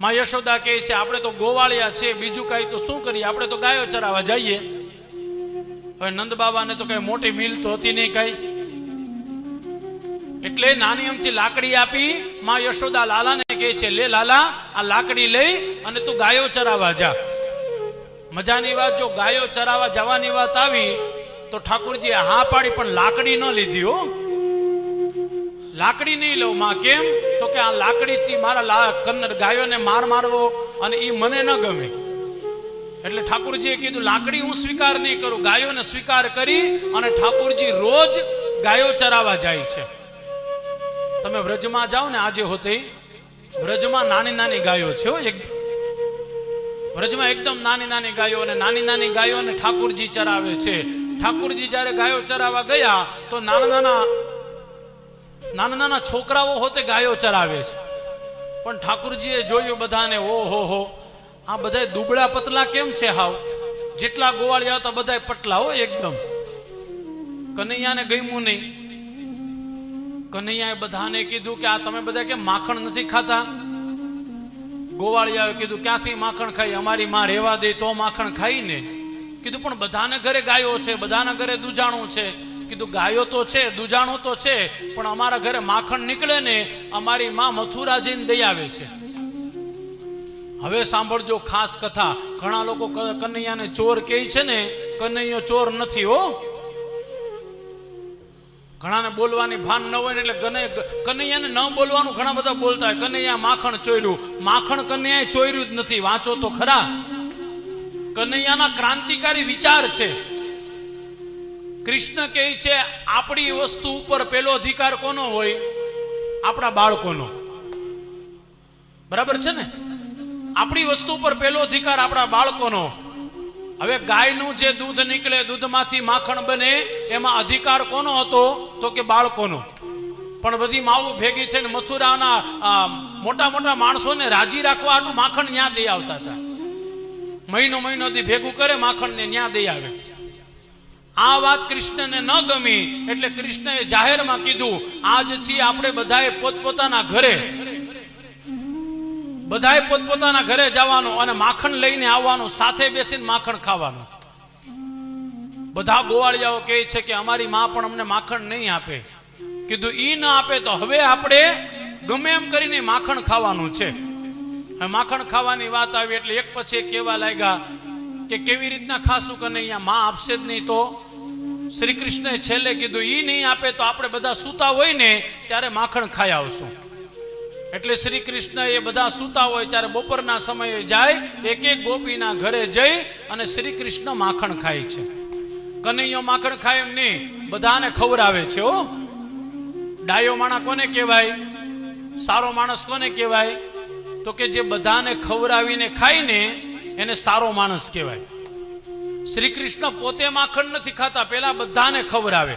માં યશોદા કહે છે, આપણે તો ગોવાળિયા છે, બીજું કાંઈ તો શું કરીએ? આપણે તો ગાયો ચરાવવા જઈએ. હવે નંદ બાબાને તો કઈ મોટી મિલ તો હતી નહીં કઈ. એટલે નાની અમથી લાકડી આપી માં યશોદા લાલાને કહે છે, લે લાલા, આ લાકડી લઈ અને તું ગાયો ચરાવવા જા. મજાની વાત, જો ગાયો ચરાવવા જવાની વાત આવી, તો ઠાકુરજીએ હા પાડી, પણ લાકડી ન લીધી હો. લાકડી નહીં લઉં. માં કેમ? તો કે આ લાકડીથી મારા કન્નર ગાયોને માર મારવો અને એ મને ન ગમે. એટલે ઠાકુરજીએ કીધું, લાકડી હું સ્વીકાર નહીં કરું. ગાયોને સ્વીકાર કરી અને ઠાકુરજી રોજ ગાયો ચરાવવા જાય છે. તમે વ્રજમાં જાઓ ને, આજે હોતે વ્રજમાં નાની નાની ગાયો છે હો એકદમ વ્રજમાં એકદમ નાની નાની ગાયો અને નાની નાની ગાયોને ઠાકુરજી ચરાવે છે. ઠાકુરજી જ્યારે ગાયો ચરાવવા ગયા, તો નાના નાના નાના નાના છોકરાઓ હોતે ગાયો ચરાવે છે. પણ ઠાકુરજીએ જોયું બધાને ઓ હો હો આ બધા દુબળા પતલા કેમ છે હાવ? જેટલા ગોવાળિયા હતા બધા પટલા હો એકદમ. કનૈયાને ગમ્યું નહીં. કનૈયાએ બધાને કીધું કે, આ તમે બધા કેમ માખણ નથી ખાતા? ગોવાળિયાએ કીધું, ક્યાંથી માખણ ખાઈ? અમારી માં રહેવા દે તો માખણ ખાઈ ને. કીધું, પણ બધાને ઘરે ગાયો છે, બધાના ઘરે દુજાણું છે. કીધું, ગાયો તો છે, દુજાણું તો છે, પણ અમારા ઘરે માખણ નીકળે ને અમારી માં મથુરા જઈને દઈ આવે છે. હવે સાંભળજો ખાસ કથા. ઘણા લોકો કનૈયાને ચોર કહે છે ને, કનૈયો ચોર નથી હો. ઘણાને બોલવાની ભાન ન હોય એટલે કનૈયાને ન બોલવાનું ઘણા બધા બોલતા હોય. કનૈયા, માખણ ચોર્યું. માખણ કનૈયાએ ચોર્યું જ નથી. વાંચો તો ખરા. કનૈયાના ક્રાંતિકારી વિચાર છે. કૃષ્ણ કહે છે, આપણી વસ્તુ ઉપર પેલો અધિકાર કોનો હોય? આપણા બાળકોનો. બરાબર છે ને? આપણી વસ્તુ ઉપર પેલો અધિકાર આપણા બાળકોનો. હવે ગાયનું જે દૂધ નીકળે, દૂધમાંથી માખણ બને, એમાં અધિકાર કોનો હતો? તો કે બાળકોનો. પણ બધી માવું ભેગી થઈને મથુરાના મોટા મોટા માણસોને રાજી રાખવા માખણ ન્યા દઈ આવતા હતા. મહિનો મહિનોથી ભેગું કરે, માખણને ન્યા દઈ આવે. આ વાત કૃષ્ણને ન ગમી, એટલે કૃષ્ણએ જાહેરમાં કીધું, આજથી આપણે બધાએ પોતપોતાના ઘરે, બધાએ પોતપોતાના ઘરે જવાનું અને માખણ લઈને આવવાનું, સાથે બેસીને માખણ ખાવાનું. બધા ગોવાળિયાઓ કહે છે કે, અમારી માં પણ અમને માખણ નહીં આપે. કીધું, ઈ ન આપે તો હવે આપણે ગમે એમ કરીને માખણ ખાવાનું છે. માખણ ખાવાની વાત આવી, એટલે એક પછી એક કહેવા લાગ્યા કે કેવી રીતના ખાશું કે નહીં માં આપશે જ નહીં તો શ્રી કૃષ્ણએ છેલ્લે કીધું એ નહીં આપે તો આપણે બધા સૂતા હોય ને ત્યારે માખણ ખાઈ આવશું. એટલે શ્રી કૃષ્ણ એ બધા સૂતા હોય ત્યારે બપોરના સમયે જાય એક એક ગોપીના ઘરે જઈ અને શ્રી કૃષ્ણ માખણ ખાય છે. કનૈયો માખણ ખાય એમ નહીં, બધાને ખવડાવે છે હો. ડાયો માણા કોને કહેવાય? સારો માણસ કોને કહેવાય? તો કે જે બધાને ખવડાવીને ખાય ને, એને સારો માણસ કહેવાય. શ્રી કૃષ્ણ પોતે માખણ નથી ખાતા, પેલા બધાને ખવડાવે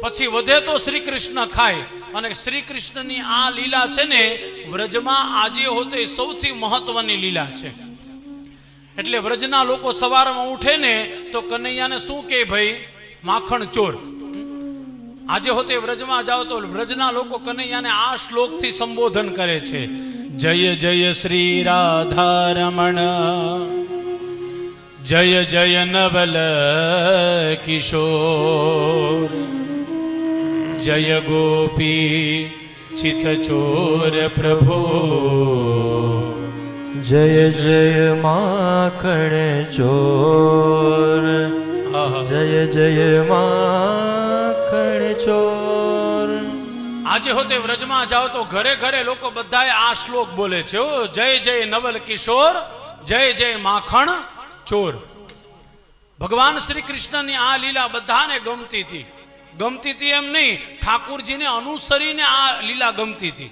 પછી વધે તો શ્રી કૃષ્ણ ખાય. અને શ્રી કૃષ્ણની આ લીલા છે ને, વ્રજમાં આજે હોતે સૌથી મહત્વની લીલા છે. એટલે વ્રજના લોકો સવારમાં ઉઠે ને, તો કનૈયાને શું કે ભાઈ? માખણ ચોર. આજે હોતે વ્રજમાં જાઓ તો વ્રજના લોકો કનૈયાને આ શ્લોકથી સંબોધન કરે છે. જય જય શ્રી રાધારમણ. જય જય નવલ કિશોર. જય ગોપી ચિત ચોર પ્રભુ. જય જય માખણ ચોર. જય જય માખણ ચોર. આજે હોતે વ્રજમાં જાઓ તો ઘરે ઘરે લોકો બધાએ આ શ્લોક બોલે છે હો. જય જય નવલ કિશોર જય જય માખણ ચોર. ભગવાન શ્રી કૃષ્ણની આ લીલા બધાને ગમતી હતી. ગમતી હતી એમ નહીં, ઠાકુરજીને અનુસરીને આ લીલા ગમતી હતી.